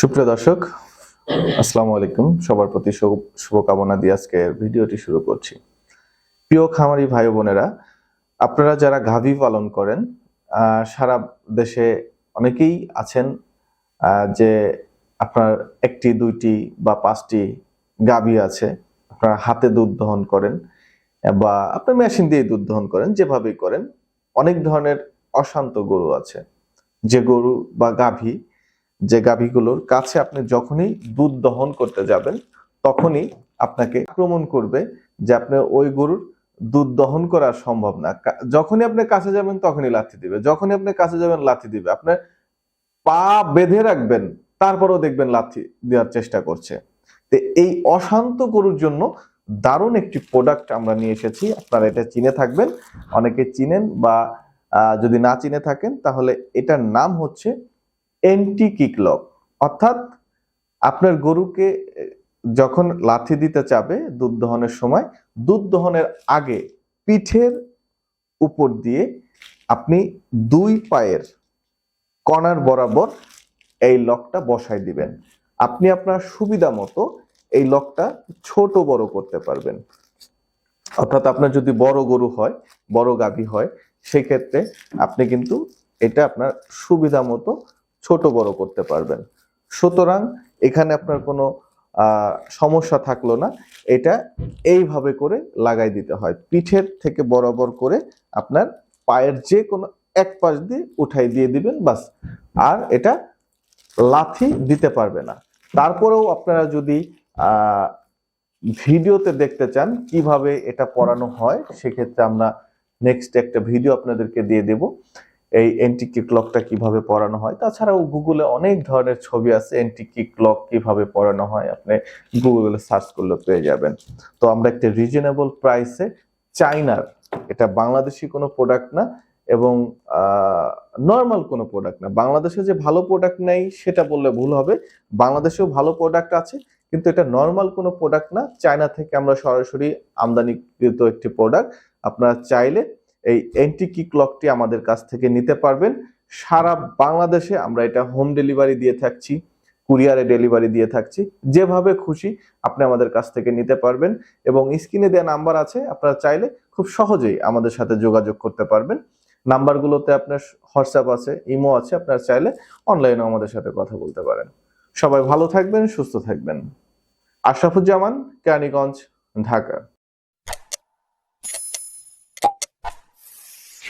সুপ্রিয় দর্শক, আসসালামু আলাইকুম। সবার প্রতি শুভ- শুভকামনা দিয়ে আজকে ভিডিওটি শুরু করছি। প্রিয় খামারি ভাই বোনেরা, আপনারা যারা গাভী পালন করেন সারা দেশে অনেকেই আছেন যে আপনার একটি, দুইটি বা পাঁচটি গাভী আছে, আপনারা হাতে দুধ দহন করেন বা আপনার মেশিন দিয়ে দুধ দহন করেন, যেভাবেই করেন, অনেক ধরনের অশান্ত গরু আছে। যে গরু বা গাভী যে গাভীগুলোর কাছে আপনি যখনই দুধ দহন করতে যাবেন, তখনই আপনাকে আক্রমণ করবে যে আপনি ওই গরুর দুধ দহন করা সম্ভব না। যখনই আপনি কাছে যাবেন, তখনই লাথি দিবে। যখনই আপনি কাছে যাবেন, লাথি দিবে। আপনার পা বেঁধে রাখবেন, তারপরেও দেখবেন লাথি দেওয়ার চেষ্টা করছে। তো এই অশান্ত গরুর জন্য দারুণ একটি প্রোডাক্ট আমরা নিয়ে এসেছি। আপনারা এটা চিনে থাকবেন। অনেকে চিনেন বা যদি না চিনে থাকেন, তাহলে এটার নাম হচ্ছে এন্টি কিকলক অর্থাৎ আপনার গরুকে, যখন লাথি দিতে চাবে দুধ দহনের সময়, দুধ দহনের আগে পিঠের উপর দিয়ে আপনি দুই পায়ের কণার বরাবর এই লকটা বসাই দিবেন। আপনি আপনার সুবিধা মতো এই লকটা ছোট বড় করতে পারবেন। অর্থাৎ আপনার যদি বড় গরু হয়, বড় গাভী হয়, সেক্ষেত্রে আপনি কিন্তু এটা আপনার সুবিধা মতো ছোট বড় করতে পারবেন। সুতরাং এখানে আপনার কোনো সমস্যা থাকল না। এটা এইভাবে করে লাগাই দিতে হয়। পিঠের থেকে বরাবর করে আপনার পায়ের যে কোনো এক পাশ দিয়ে উঠাই দিয়ে দিবেন, বাস। আর এটা লাথি দিতে পারবে না। তারপরেও আপনারা যদি ভিডিওতে দেখতে চান কীভাবে এটা পড়ানো হয়, সেক্ষেত্রে আমরা নেক্সট একটা ভিডিও আপনাদেরকে দিয়ে দেব। এই এন্টিকি ক্লকটা কীভাবে পড়ানো হয়? তাছাড়াও গুগলে অনেক ধরনের ছবি আছে এন্টিকি ক্লক কীভাবে পড়ানো হয়, আপনি গুগলে সার্চ করলে পেয়ে যাবেন। তো আমরা একটা রিজনেবল প্রাইসে চাইনার এটা বাংলাদেশি কোনো প্রোডাক্ট না এবং নর্মাল কোনো প্রোডাক্ট না। বাংলাদেশে যে ভালো প্রোডাক্ট নেই সেটা বললে ভুল হবে। বাংলাদেশেও ভালো প্রোডাক্ট আছে, কিন্তু এটা নর্মাল কোনো প্রোডাক্ট না। চায়না থেকে আমরা সরাসরি আমদানিকৃত একটি প্রোডাক্ট আপনারা চাইলে এই এন্টিকি ক্লকটি আমাদের কাছ থেকে নিতে পারবেন। সারা বাংলাদেশে আমরা এটা হোম ডেলিভারি দিয়ে থাকছি কুরিয়ারে ডেলিভারি দিয়ে থাকছি। যেভাবে খুশি আপনি আমাদের কাছ থেকে নিতে পারবেন এবং স্ক্রিনে দেওয়া নাম্বার আছে, আপনারা চাইলে খুব সহজেই আমাদের সাথে যোগাযোগ করতে পারবেন। নাম্বারগুলোতে আপনার হোয়াটসঅ্যাপ আছে, ইমো আছে, আপনারা চাইলে অনলাইনেও আমাদের সাথে কথা বলতে পারেন। সবাই ভালো থাকবেন, সুস্থ থাকবেন। আশরাফুজ্জামান, কেরানীগঞ্জ, ঢাকা।